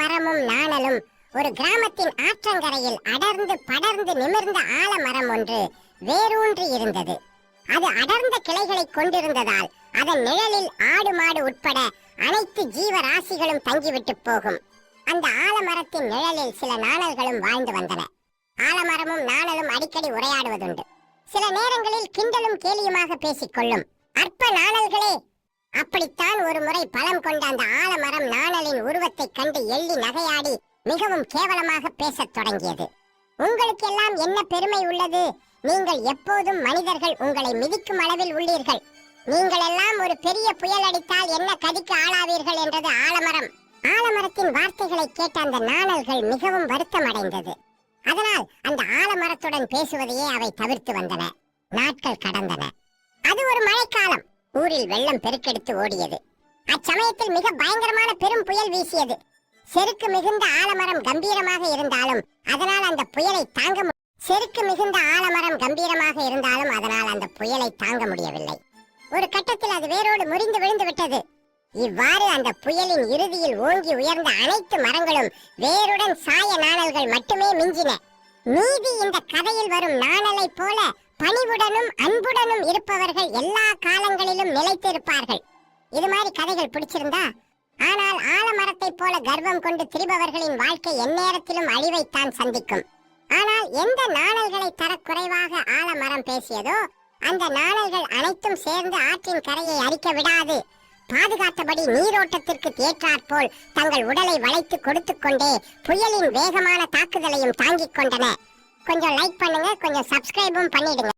மரமும் நாணலும். ஒரு கிராமத்தின் ஆற்றங்கரையில் அடர்ந்து படர்ந்து நிமிர்ந்த ஆலமரம் ஒன்று வேரூன்றி இருந்தது. அது அடர்ந்த கிளைகளை கொண்டிருந்ததால் அதன் நிழலில் ஆடு மாடு உட்பட அனைத்து ஜீவராசிகளும் தங்கிவிட்டு போகும். அந்த ஆலமரத்தின் நிழலில் சில நாணல்களும் வாழ்ந்து வந்தன. ஆலமரமும் நாணலும் அடிக்கடி உரையாடுவதுண்டு. சில நேரங்களில் கிண்டலும் கேலியுமாக பேசிக்கொள்ளும் அற்ப நாணல்களே அப்படித்தான் ஒரு முறை பலம் கொண்ட அந்த ஆலமரம் நாணலின் உருவத்தை கண்டு எள்ளி நகையாடி மிகவும் கேவலமாக பேசத் தொடங்கியது. உங்களுக்கு எல்லாம் என்ன பெருமை உள்ளது? நீங்கள் எப்போதும் மனிதர்கள் உங்களை மிதிக்கும் அளவில் உள்ளீர்கள். நீங்கள் எல்லாம் ஒரு பெரிய புயல் அடித்தால் என்ன கதிக்கு ஆளாவீர்கள்? என்றது ஆலமரம். ஆலமரத்தின் வார்த்தைகளை கேட்ட அந்த நாணல்கள் மிகவும் வருத்தம் அடைந்தது அதனால் அந்த ஆலமரத்துடன் பேசுவதையே அவை தவிர்த்து வந்தன. நாட்கள் கடந்தன. அது ஒரு மழைக்காலம். ஊரில் வெள்ளம் பெருக்கெடுத்து ஓடியது. அச்சமயத்தில் மிக பயங்கரமான பெரும் புயல் வீசியது. செருக்கு மிகுந்த ஆலமரம் கம்பீரமாக இருந்தாலும் அதனால் அந்த புயலை தாங்க மு- செருக்கு மிகுந்த ஆலமரம் கம்பீரமாக இருந்தாலும் அதனால் அந்த புயலை தாங்க முடியவில்லை. ஒரு கட்டத்தில் அது வேரோடு முறிந்து விழுந்து விட்டது. இவ்வாறு அந்த புயலின் இறுதியில் ஓங்கி உயர்ந்த அனைத்து மரங்களும் வேருடன் சாய நாணல்கள் மட்டுமே மிஞ்சின. மீதி இந்த கதையில் வரும் நாணலை போல பணிவுடனும் அன்புடனும் இருப்பவர்கள் எல்லா காலங்களிலும் நிலைத்திருப்பார்கள். இது மாதிரி கதைகள் பிடிச்சிருந்தா ஆனால் ஆலமரத்தைப் போல கர்வம் கொண்டு திரிபவர்களின் வாழ்க்கை எந்நேரத்திலும் அழிவைத்தான் சந்திக்கும். ஆனால் எந்த நாணல்களை தரக்குறைவாக குறைவாக ஆலமரம் பேசியதோ அந்த நாணல்கள் அனைத்தும் சேர்ந்து ஆற்றின் கரையை அரிக்க விடாது. பாதுகாத்தபடி நீரோட்டத்திற்கு ஏற்றாற்போல் தங்கள் உடலை வளைத்து கொடுத்துக் கொண்டே புயலின் வேகமான தாக்குதலையும் தாங்கிக் கொண்டன. கொஞ்சம் லைக் பண்ணுங்க கொஞ்சம் சப்ஸ்கிரைபும் பண்ணிடுங்க.